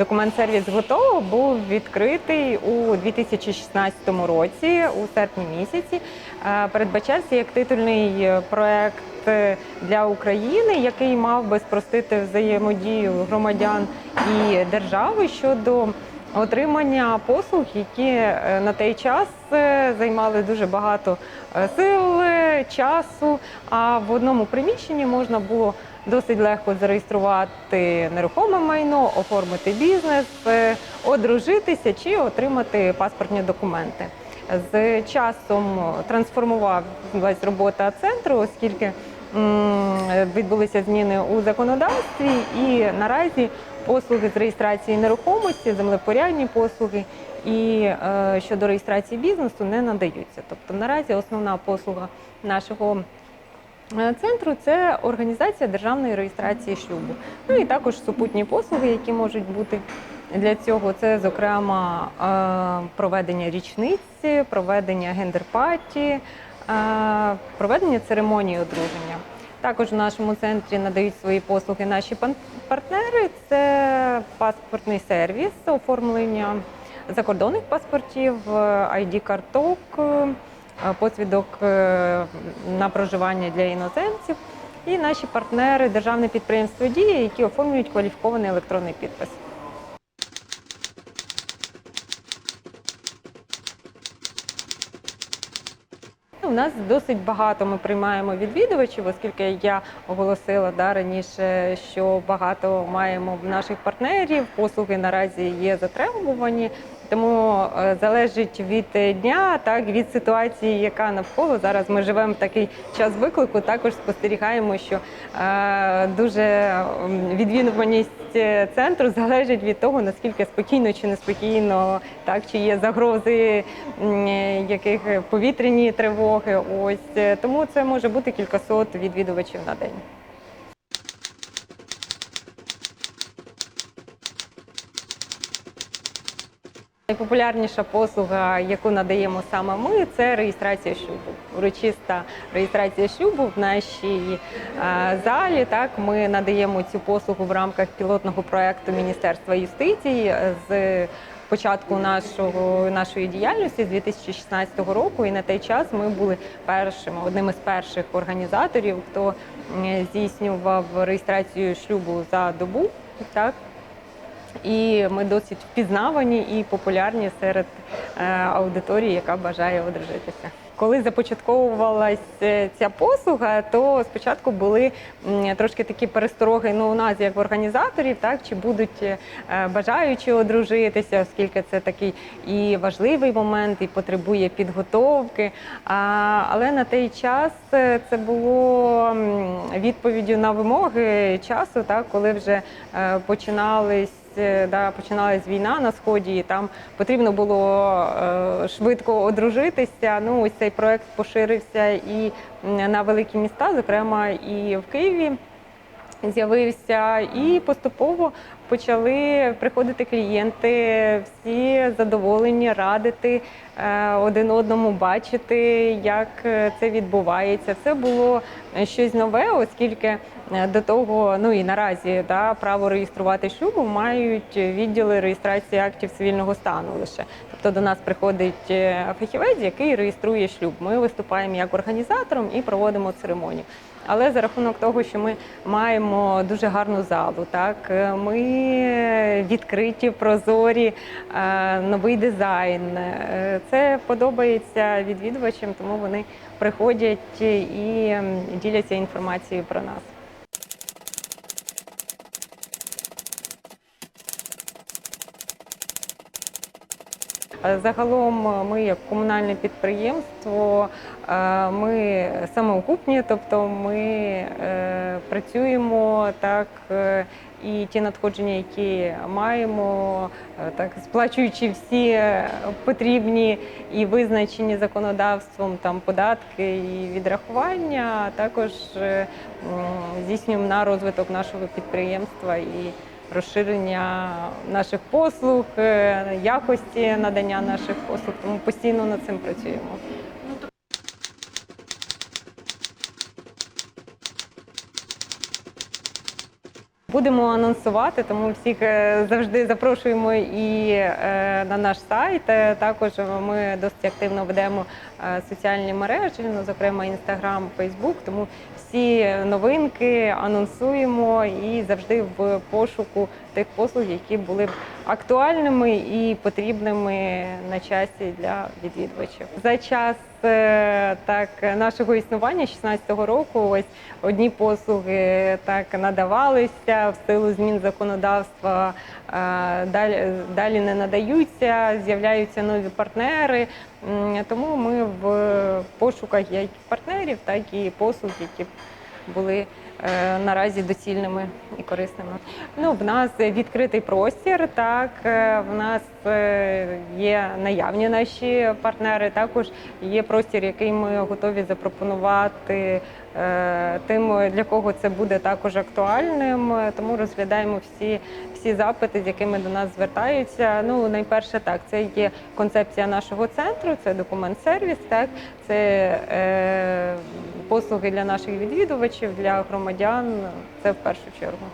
Документ-сервіс готово був відкритий у 2016 році, у серпні місяці. Е, Передбачався як титульний е, проект е, для України, який мав би спростити взаємодію громадян і держави щодо отримання послуг, які е, на той час е, займали дуже багато е, сил, часу. А в одному приміщенні можна було досить легко зареєструвати нерухоме майно, оформити бізнес, одружитися чи отримати паспортні документи. З часом трансформувалась робота центру, оскільки відбулися зміни у законодавстві, і наразі послуги з реєстрації нерухомості, землепорядні послуги і е, щодо реєстрації бізнесу не надаються. Тобто наразі основна послуга нашого е, центру це організація державної реєстрації шлюбу. Ну і також супутні послуги, які можуть бути для цього. Це, зокрема, е, проведення річниці, проведення гендер-паті, проведення церемонії одруження. Також в нашому центрі надають свої послуги наші партнери. Це паспортний сервіс, оформлення закордонних паспортів, id карток посвідок е, на проживання для іноземців. І наші партнери державне підприємство Дія, які оформлюють кваліфікований електронний підпис. У нас досить багато ми приймаємо відвідувачів, оскільки я оголосила да, раніше, що багато маємо в наших партнерів. Послуги наразі є затребувані, тому е, залежить від дня, так від ситуації, яка навколо зараз. Ми живемо в такий час виклику. Також спостерігаємо, що е, дуже відвідуваність е, центру залежить від того, наскільки спокійно чи неспокійно, так чи є загрози е, яких повітряні тривоги. Ось е, тому це може бути кількасот відвідувачів на день. Найпопулярніша послуга, яку надаємо саме ми, це реєстрація шлюбу. Урочиста реєстрація шлюбу в нашій е, залі. Так ми надаємо цю послугу в рамках пілотного проекту Міністерства юстиції з початку нашого нашої діяльності з 2016 року. І на той час ми були першими, одним із перших організаторів, хто здійснював реєстрацію шлюбу за добу. Так і ми досить впізнавані і популярні серед е, аудиторії, яка бажає одружитися. Коли започатковувалась е, ця послуга, то спочатку були трошки такі перестороги ну, у нас, як в організаторів, так чи будуть е, бажаючі одружитися, оскільки це такий і важливий момент, і потребує підготовки. А, але на той час це було відповіддю на вимоги часу, так, коли вже починались да, починалась війна на сході, і там потрібно було е, швидко одружитися. Ну ось цей проект поширився і на великі міста, зокрема і в Києві. З'явився і поступово почали приходити клієнти, всі задоволені радити е, один одному, бачити, як е, це відбувається. Це було щось нове, оскільки е, до того, ну і наразі да, право реєструвати шлюбу мають відділи реєстрації актів цивільного стану лише. Тобто до нас приходить е, фахівець, який реєструє шлюб. Ми виступаємо як організатором і проводимо церемонію. Але за рахунок того, що ми маємо дуже гарну залу, так е, відкриті, прозорі, е, новий дизайн. Е, Це подобається відвідувачам, тому вони приходять і діляться інформацією про нас. Загалом ми як комунальне підприємство, е, ми самоокупні, тобто ми е, працюємо так. е, І ті надходження, які маємо, е, так сплачуючи всі е, потрібні і визначені законодавством там податки і відрахування, також е, здійснюємо на розвиток нашого підприємства і розширення наших послуг, е, якості надання наших послуг. Тому постійно над цим працюємо. Будемо анонсувати, тому всіх е, завжди запрошуємо і е, на наш сайт. Е, Також ми досить активно ведемо соціальні мережі, ну, зокрема Інстаграм, Фейсбук. Тому всі новинки анонсуємо і завжди в пошуку тих послуг, які були б актуальними і потрібними на часі для відвідувачів. За час е, так нашого існування 16-го року ось одні послуги так надавалися в силу змін законодавства. е, Далі, далі не надаються, з'являються нові партнери. Тому ми в пошуках як партнерів, так і послуг, які були наразі доцільними і корисними. Ну, в нас відкритий простір, так е, в нас е, є наявні наші партнери. Також є простір, який ми готові запропонувати е, тим, для кого це буде також актуальним. Е, Тому розглядаємо всі, всі запити, з якими до нас звертаються. Ну, найперше, так, це є концепція нашого центру, це документ-сервіс, так, це е, послуги для наших відвідувачів, для громадян. Це в першу чергу.